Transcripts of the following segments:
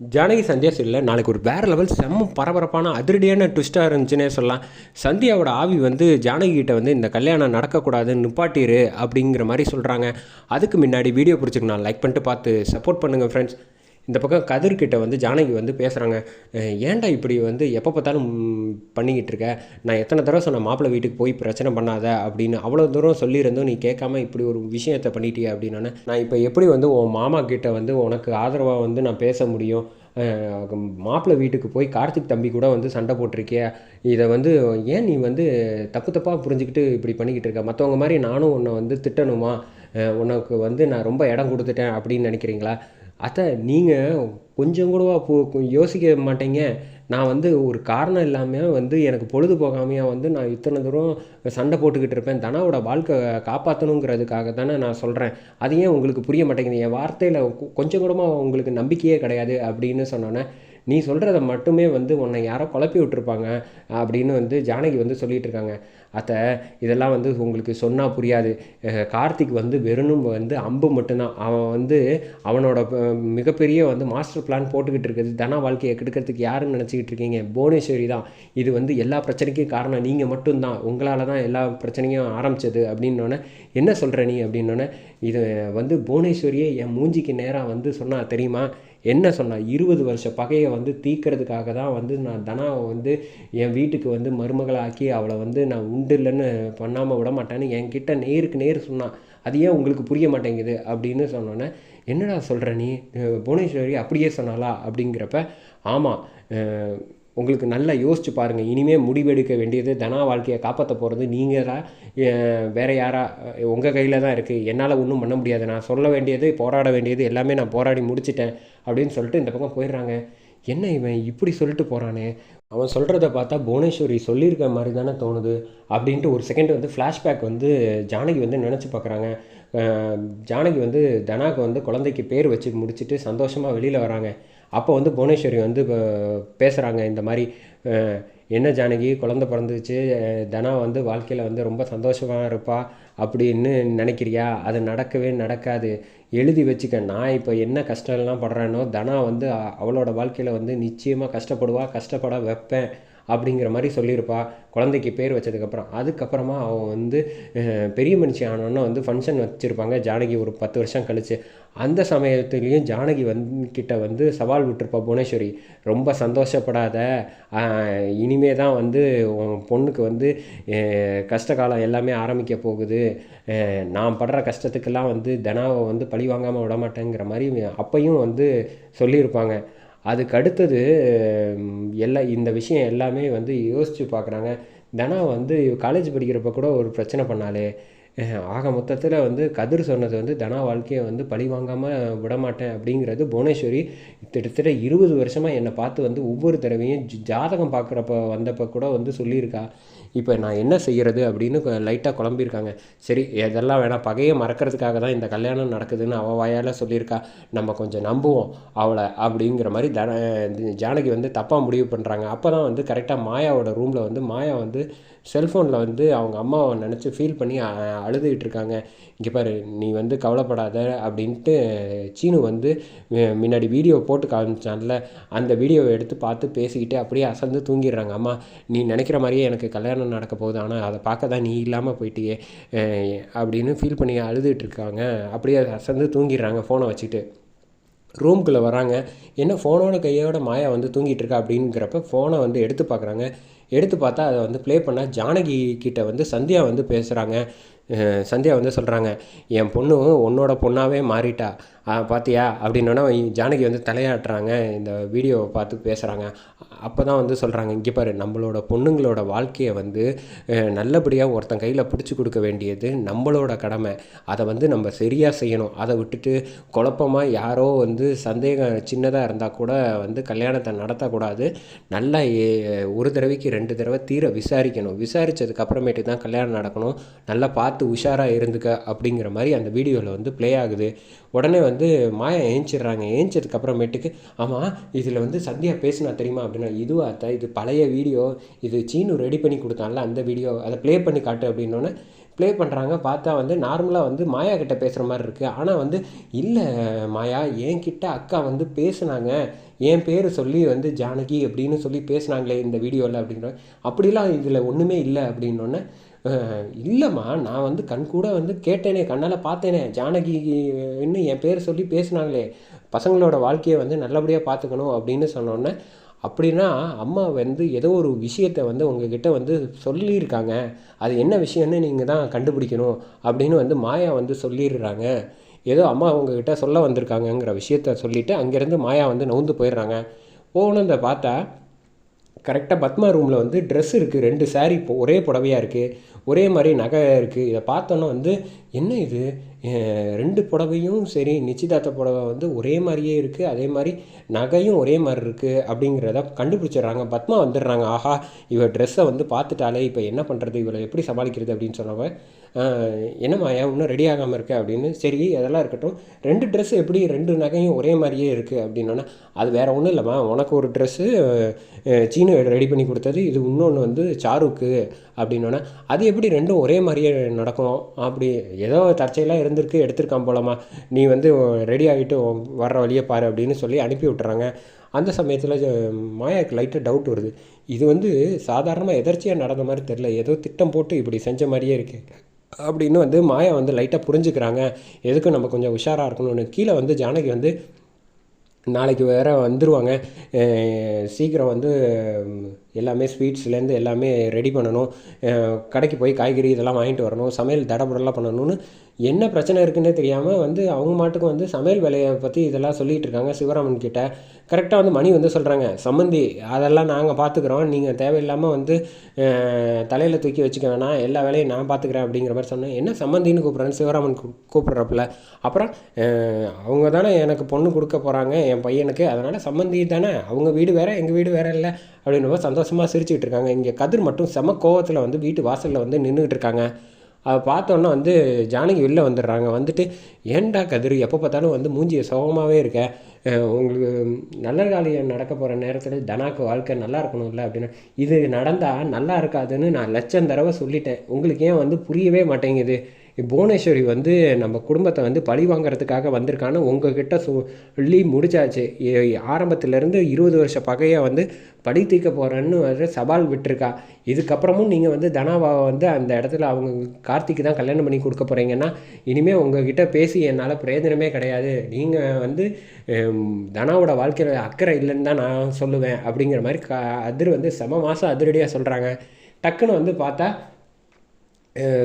ஜானகி சந்தியா சீரியலில் நாளைக்கு ஒரு வேறு லெவல் செம்ம பரபரப்பான அதிரடியான ட்விஸ்ட்டாக இருந்துச்சுன்னே சொல்லலாம். சந்தியாவோட ஆவி வந்து ஜானகி கிட்ட வந்து இந்த கல்யாணம் நடக்கக்கூடாது நிப்பாட்டிரு அப்படிங்கிற மாதிரி சொல்கிறாங்க அதுக்கு முன்னாடி வீடியோ பிடிச்சிருக்கு நான் லைக் பண்ணிட்டு பார்த்து சப்போர்ட் பண்ணுங்கள் ஃப்ரெண்ட்ஸ் இந்த பக்கம் கதிர்கிட்ட வந்து ஜானகி வந்து பேசுகிறாங்க ஏன்டா இப்படி வந்து எப்போ பார்த்தாலும் பண்ணிக்கிட்டு இருக்க? நான் எத்தனை தடவை சொன்ன மாப்பிள்ளை வீட்டுக்கு போய் பிரச்சனை பண்ணாத அப்படின்னு அவ்வளோ தூரம் சொல்லியிருந்தோம் நீ கேட்காம இப்படி ஒரு விஷயத்தை பண்ணிட்டியே அப்படின்னா. நான் இப்போ எப்படி வந்து உன் மாமா கிட்ட வந்து உனக்கு ஆதரவாக வந்து நான் பேச முடியும்? மாப்பிள்ளை வீட்டுக்கு போய் கார்த்திக் தம்பி கூட வந்து சண்டை போட்டிருக்கிய? இதை வந்து ஏன் நீ வந்து தப்பு தப்பாக புரிஞ்சுக்கிட்டு இப்படி பண்ணிக்கிட்டு இருக்க? மற்றவங்க மாதிரி நானும் உன்னை வந்து திட்டணுமா? உனக்கு வந்து நான் ரொம்ப இடம் கொடுத்துட்டேன் அப்படின்னு நினைக்கிறீங்களா? அத்தை நீங்கள் கொஞ்சம் கூடவா போ யோசிக்க மாட்டீங்க. நான் வந்து ஒரு காரணம் இல்லாமல் வந்து எனக்கு பொழுது போகாமையா வந்து நான் இத்தனை தூரம் சண்டை போட்டுக்கிட்டு இருப்பேன். தனாவோட வாழ்க்கை காப்பாற்றணுங்கிறதுக்காக தானே நான் சொல்கிறேன் அது ஏன் உங்களுக்கு புரிய மாட்டேங்குது? என் வார்த்தையில் கொஞ்சம் கூடமாக உங்களுக்கு நம்பிக்கையே கிடையாது அப்படின்னு சொன்னோன்னே நீ சொல்கிறத மட்டுமே வந்து உன்னை யாரோ குழப்பி விட்டுருப்பாங்க அப்படின்னு வந்து ஜானகி வந்து சொல்லிகிட்டு இருக்காங்க. அத்தை இதெல்லாம் வந்து உங்களுக்கு சொன்னால் புரியாது. கார்த்திக் வந்து வெறும் வந்து அம்பு மட்டும்தான். அவன் வந்து அவனோட மிகப்பெரிய வந்து மாஸ்டர் பிளான் போட்டுக்கிட்டு இருக்குது தன வாழ்க்கையை கெடுக்கிறதுக்கு யாருன்னு நினச்சிக்கிட்டு இருக்கீங்க? புவனேஸ்வரி தான். இது வந்து எல்லா பிரச்சனைக்கும் காரணம் நீங்கள் மட்டும்தான். உங்களால் தான் எல்லா பிரச்சனையும் ஆரம்பிச்சது அப்படின்னோடனே என்ன சொல்கிற நீ? அப்படின்னோடனே இது வந்து புவனேஸ்வரியே என் மூஞ்சிக்கு நேராக வந்து சொன்னால் தெரியுமா? என்ன சொன்னால் இருபது வருஷ பகையை வந்து தீக்கிறதுக்காக தான் வந்து நான் தனாவை வந்து என் வீட்டுக்கு வந்து மருமகளாக்கி அவளை வந்து நான் உண்டு இல்லைன்னு பண்ணாமல் விட மாட்டேன்னு என்கிட்ட நேருக்கு நேர் சொன்னான் அது ஏன் உங்களுக்கு புரிய மாட்டேங்குது அப்படின்னு சொன்னோன்னே என்னடா சொல்கிற நீ? புவனேஸ்வரி அப்படியே சொன்னாலா அப்படிங்கிறப்ப ஆமாம் உங்களுக்கு நல்லா யோசிச்சு பாருங்கள் இனிமேல் முடிவெடுக்க வேண்டியது தனா வாழ்க்கையை காப்பாற்ற போகிறது நீங்கள் வேறு யாரா உங்கள் கையில் தான் இருக்குது என்னால் ஒன்றும் பண்ண முடியாது. நான் சொல்ல வேண்டியது போராட வேண்டியது எல்லாமே நான் போராடி முடிச்சிட்டேன் அப்படின்னு சொல்லிட்டு இந்த பக்கம் போயிடுறாங்க. என்ன இவன் இப்படி சொல்லிட்டு போகிறானே அவன் சொல்கிறத பார்த்தா புவனேஸ்வரி சொல்லியிருக்க மாதிரி தானே தோணுது அப்படின்ட்டு ஒரு செகண்ட் வந்து ஃப்ளாஷ்பேக் வந்து ஜானகி வந்து நினச்சி பார்க்குறாங்க ஜானகி வந்து தனாக்கு வந்து குழந்தைக்கு பேர் வச்சு முடிச்சுட்டு சந்தோஷமாக வெளியில் வராங்க. அப்போ வந்து புவனேஸ்வரி வந்து பேசுகிறாங்க இந்த மாதிரி என்ன ஜானகி குழந்த பிறந்துச்சு தனா வந்து வாழ்க்கையில் வந்து ரொம்ப சந்தோஷமாக இருப்பா அப்படின்னு நினைக்கிறியா? அது நடக்கவே நடக்காது. எழுதி வச்சுக்க. நான் இப்போ என்ன கஷ்டம்லாம் படுறேனோ தனா வந்து அவளோட வாழ்க்கையில் வந்து நிச்சயமாக கஷ்டப்படுவா கஷ்டப்பட வைப்பேன். அப்படிங்கிற மாதிரி சொல்லியிருப்பா. குழந்தைக்கு பேர் வச்சதுக்கப்புறம். அதுக்கப்புறமா அவன் வந்து பெரிய மனுஷி ஆனோன்னா வந்து ஃபங்க்ஷன் வச்சுருப்பாங்க. ஜானகி ஒரு பத்து வருஷம் கழிச்சு. அந்த சமயத்துலேயும் ஜானகி வந்து கிட்ட வந்து சவால் விட்டுருப்பா புவனேஸ்வரி ரொம்ப சந்தோஷப்படாத. இனிமே தான் வந்து உன் பொண்ணுக்கு வந்து கஷ்ட காலம் எல்லாமே ஆரம்பிக்க போகுது. நான் படுற கஷ்டத்துக்கெல்லாம் வந்து தனாவை வந்து பழி வாங்காமல் விட மாட்டேங்கிற மாதிரி அப்பையும் வந்து சொல்லியிருப்பாங்க. அதுக்கு அடுத்தது எல்லா இந்த விஷயம் எல்லாமே வந்து யோசித்து பார்க்குறாங்க தனா வந்து காலேஜ் படிக்கிறப்ப கூட ஒரு பிரச்சனை பண்ணாலே ஆக மொத்தத்தில் வந்து கதிர் சொன்னது வந்து தனா வாழ்க்கையை வந்து பழி வாங்காமல் விட மாட்டேன் அப்படிங்கிறது புவனேஸ்வரி கிட்டத்தட்ட இருபது வருஷமாக என்னை பார்த்து வந்து ஒவ்வொரு தடவையும் ஜாதகம் பார்க்குறப்ப வந்தப்போ கூட வந்து சொல்லியிருக்கா. இப்போ நான் என்ன செய்கிறது அப்படின்னு லைட்டாக குழம்பியிருக்காங்க. சரி இதெல்லாம் வேணாம். பகையை மறக்கிறதுக்காக தான் இந்த கல்யாணம் நடக்குதுன்னு அவள் வாயால் சொல்லியிருக்கா. நம்ம கொஞ்சம் நம்புவோம் அவளை அப்படிங்கிற மாதிரி தன ஜானகி வந்து தப்பாக முடிவு பண்ணுறாங்க அப்போ தான் வந்து கரெக்டாக மாயாவோட ரூமில் வந்து மாயா வந்து செல்ஃபோனில் வந்து அவங்க அம்மாவை நினச்சி ஃபீல் பண்ணி அழுதுகிட்டு இருக்காங்க. இங்கே பாரு நீ வந்து கவலைப்படாத அப்படின்ட்டு சீனு வந்து முன்னாடி வீடியோ போட்டு காமிச்சான்ல. அந்த வீடியோவை எடுத்து பார்த்து பேசிக்கிட்டு அப்படியே அசந்து தூங்கிடுறாங்க. அம்மா நீ நினைக்கிற மாதிரியே எனக்கு கல்யாணம் நடக்க போகுது. ஆனால் அதை பார்க்க தான் நீ இல்லாமல் போயிட்டியே அப்படின்னு ஃபீல் பண்ணி அழுதுகிட்டு இருக்காங்க. அப்படியே அசந்து தூங்கிடுறாங்க ஃபோனை வச்சுட்டு. ரூம்குள்ளே வராங்க. என்ன ஃபோனோட கையோட மாயா வந்து தூங்கிட்டு இருக்கா அப்படிங்கிறப்ப ஃபோனை வந்து எடுத்து பார்க்குறாங்க. எடுத்து பார்த்தா அதை வந்து ப்ளே பண்ணால் ஜானகி கிட்ட வந்து சந்தியா வந்து பேசுகிறாங்க சந்தியா வந்து சொல்கிறாங்க என் பொண்ணு உன்னோட பொண்ணாகவே மாறிட்டா. பார்த்தியா பாத்தியா? அப்படின்னோடனே ஜானகி வந்து தலையாட்டுறாங்க இந்த வீடியோவை பார்த்து பேசுகிறாங்க அப்போ தான் வந்து சொல்கிறாங்க இங்கே பாரு நம்மளோட பொண்ணுங்களோட வாழ்க்கையை வந்து நல்லபடியாக ஒருத்தன் கையில் பிடிச்சி கொடுக்க வேண்டியது நம்மளோட கடமை. அதை வந்து நம்ம சரியாக செய்யணும். அதை விட்டுட்டு குழப்பமாக யாரோ வந்து சந்தேகம் சின்னதாக இருந்தால் கூட வந்து கல்யாணத்தை நடத்தக்கூடாது. நல்லா ஒரு தடவைக்கு ரெண்டு தடவை தீர விசாரிக்கணும். விசாரித்ததுக்கு அப்புறமேட்டு தான் கல்யாணம் நடக்கணும். நல்லா பார்த்து உஷாராக இருந்துக்க அப்படிங்கிற மாதிரி அந்த வீடியோவில் வந்து ப்ளே ஆகுது. உடனே வந்து மாயா ஏஞ்சிடுறாங்க. ஏஞ்சதுக்கு அப்புறமேட்டுக்கு ஆமாம் இதில் வந்து சந்தியா பேசினா தெரியுமா? அப்படின்னா இதுவா அத்தை இது பழைய வீடியோ. இது சீனு ரெடி பண்ணி கொடுத்தான்ல அந்த வீடியோ. அதை ப்ளே பண்ணி காட்டு. அப்படின்னோடனே ப்ளே பண்ணுறாங்க பார்த்தா வந்து நார்மலாக வந்து மாயா கிட்ட பேசுகிற மாதிரி இருக்குது ஆனால் வந்து இல்லை மாயா என்கிட்ட அக்கா வந்து பேசுனாங்க. என் பேர் சொல்லி வந்து ஜானகி அப்படின்னு சொல்லி பேசுனாங்களே இந்த வீடியோவில் அப்படின்ற அப்படிலாம் இதில் ஒன்றுமே இல்லை. அப்படின்னோடனே இல்லைம்மா நான் வந்து கண் கூட வந்து கேட்டேனே கண்ணால் பார்த்தேனே ஜானகி இன்னும் என் பேர் சொல்லி பேசினாங்களே பசங்களோட வாழ்க்கையை வந்து நல்லபடியாக பார்த்துக்கணும் அப்படின்னு சொன்னோன்னே அப்படின்னா அம்மா வந்து ஏதோ ஒரு விஷயத்தை வந்து உங்ககிட்ட வந்து சொல்லியிருக்காங்க. அது என்ன விஷயம்னு நீங்கள் தான் கண்டுபிடிக்கணும் அப்படின்னு வந்து மாயா வந்து சொல்லிடுறாங்க. ஏதோ அம்மா உங்ககிட்ட சொல்ல வந்திருக்காங்கங்கிற விஷயத்த சொல்லிவிட்டு அங்கேருந்து மாயா வந்து நவுந்து போயிடுறாங்க. போனதை பார்த்தா கரெக்டாக பத்மா ரூமில் வந்து ட்ரெஸ் இருக்குது ரெண்டு சாரீ இப்போ ஒரே புடவையாக இருக்குது ஒரே மாதிரி நகை இருக்குது இதை பார்த்தோன்னா வந்து என்ன இது? ரெண்டு புடவையும் சரி நிச்சயதார்த்த புடவை வந்து ஒரே மாதிரியே இருக்குது அதே மாதிரி நகையும் ஒரே மாதிரி இருக்குது அப்படிங்கிறத கண்டுபிடிச்சிடுறாங்க. பத்மா வந்துடுறாங்க. ஆஹா இவள் ட்ரெஸ்ஸை வந்து பார்த்துட்டாலே இப்போ என்ன பண்ணுறது இவளை எப்படி சமாளிக்கிறது அப்படின்னு சொன்னவன் என்னம்மா ஏன் இன்னும் ரெடி ஆகாமல் இருக்க? அப்படின்னு சரி அதெல்லாம் இருக்கட்டும். ரெண்டு ட்ரெஸ்ஸு எப்படி ரெண்டு நகையும் ஒரே மாதிரியே இருக்குது அப்படின்னோன்னா அது வேறு ஒன்றும் இல்லைம்மா. உனக்கு ஒரு ட்ரெஸ்ஸு சீனு ரெடி பண்ணி கொடுத்தது இது இன்னொன்று வந்து சாருக்கு அப்படின்னோன்னா அது எப்படி ரெண்டும் ஒரே மாதிரியே நடக்கும்? அப்படி ஏதோ தற்செயலாக இருந்திருக்கு எடுத்திருக்கான் போலமா நீ வந்து ரெடி ஆகிட்டு வர்ற வழியை பாரு அப்படின்னு சொல்லி அனுப்பி விட்டுறாங்க. அந்த சமயத்தில் மாயாவுக்கு லைட்டாக டவுட் வருது. இது வந்து சாதாரணமாக எதர்ச்சியாக நடந்த மாதிரி தெரில ஏதோ திட்டம் போட்டு இப்படி செஞ்ச மாதிரியே இருக்குது அப்படின்னு வந்து மாயா வந்து லைட்டாக புரிஞ்சுக்கிறாங்க. எதுக்கும் நம்ம கொஞ்சம் உஷாராக இருக்கணும்னு? கீழே வந்து ஜானகி வந்து நாளைக்கு வேறு வந்துடுவாங்க சீக்கிரம் வந்து எல்லாமே ஸ்வீட்ஸ்லேருந்து எல்லாமே ரெடி பண்ணணும். கடைக்கு போய் காய்கறி இதெல்லாம் வாங்கிட்டு வரணும். சமையல் தடபுடலாம் பண்ணணும்னு என்ன பிரச்சனை இருக்குன்னே தெரியாமல் வந்து அவங்க மாட்டுக்கு வந்து சமையல் வேலையை பற்றி இதெல்லாம் சொல்லிகிட்டு இருக்காங்க சிவராமன் கிட்ட. கரெக்டாக வந்து மணி வந்து சொல்கிறாங்க சம்மந்தி அதெல்லாம் நாங்கள் பார்த்துக்குறோம் நீங்கள் தேவையில்லாமல் வந்து தலையில் தூக்கி வச்சுக்க வேணாம். எல்லா வேலையும் நான் பார்த்துக்குறேன் அப்படிங்கிற மாதிரி சொன்னேன். என்ன சம்மந்தின்னு கூப்பிட்றேன்னு சிவராமன் கூப்பிட்றப்பில். அப்புறம் அவங்க தானே எனக்கு பொண்ணு கொடுக்க போகிறாங்க என் பையனுக்கு. அதனால் சம்மந்தி தானே அவங்க வீடு வேறு எங்கள் வீடு வேறு இல்லை. அப்படின்னு சந்தோஷமாக சிரிச்சுக்கிட்டு இருக்காங்க. இங்கே கதிர் மட்டும் செம கோவத்தில் வந்து வீட்டு வாசலில் வந்து நின்றுக்கிட்டு இருக்காங்க. அதை பார்த்தோன்னா வந்து ஜானகி வெளில வந்துடுறாங்க. வந்துட்டு ஏன்டா கதிர் எப்போ பார்த்தாலும் வந்து மூஞ்சியை சோகமாகவே இருக்க? உங்களுக்கு நல்ல காலியம் நடக்க போகிற நேரத்தில் தனாக்கு வாழ்க்கை நல்லா இருக்கணும்ல? அப்படின்னு. இது நடந்தால் நல்லா இருக்காதுன்னு நான் லட்சம் தடவை சொல்லிட்டேன். உங்களுக்கு ஏன் வந்து புரியவே மாட்டேங்குது? புவனேஸ்வரி வந்து நம்ம குடும்பத்தை வந்து பழி வாங்குறதுக்காக வந்திருக்கான்னு உங்ககிட்ட சொல்லி முடிச்சாச்சு. ஆரம்பத்துலேருந்து இருபது வருஷ பகையை வந்து படி தீர்க்க போகிறேன்னு வந்து சவால் விட்டுருக்கா. இதுக்கப்புறமும் நீங்கள் வந்து தனாவாவை வந்து அந்த இடத்துல அவங்க கார்த்திக்கு தான் கல்யாணம் பண்ணி கொடுக்க போகிறீங்கன்னா இனிமேல் உங்ககிட்ட பேசி என்னால் பிரயோஜனமே கிடையாது. நீங்கள் வந்து தனாவோட வாழ்க்கையில் அக்கறை இல்லைன்னு தான் நான் சொல்லுவேன் அப்படிங்கிற மாதிரி க அதிர் வந்து செம மாதம் அதிரடியாக சொல்கிறாங்க டக்குன்னு வந்து பார்த்தா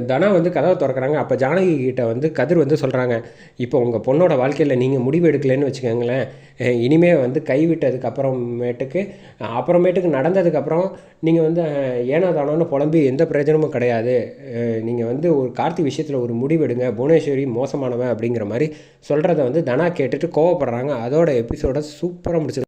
தனா வந்து கதவை திறக்கிறாங்க. அப்போ ஜானகி கிட்ட வந்து கதிர் வந்து சொல்கிறாங்க இப்போ உங்கள் பொண்ணோட வாழ்க்கையில் நீங்கள் முடிவு எடுக்கலைன்னு வச்சுக்கோங்களேன். இனிமேல் வந்து கைவிட்டதுக்கு அப்புறமேட்டுக்கு அப்புறமேட்டுக்கு நடந்ததுக்கப்புறம் நீங்கள் வந்து ஏனோ தானோன்னு புலம்பி எந்த பிரயோஜனமும் கிடையாது. நீங்கள் வந்து ஒரு கார்த்தி விஷயத்தில் ஒரு முடிவெடுங்க புவனேஸ்வரி மோசமானவன் அப்படிங்கிற மாதிரி சொல்கிறத வந்து தனா கேட்டுட்டு கோவப்படுறாங்க. அதோட எபிசோட சூப்பராக முடிச்சது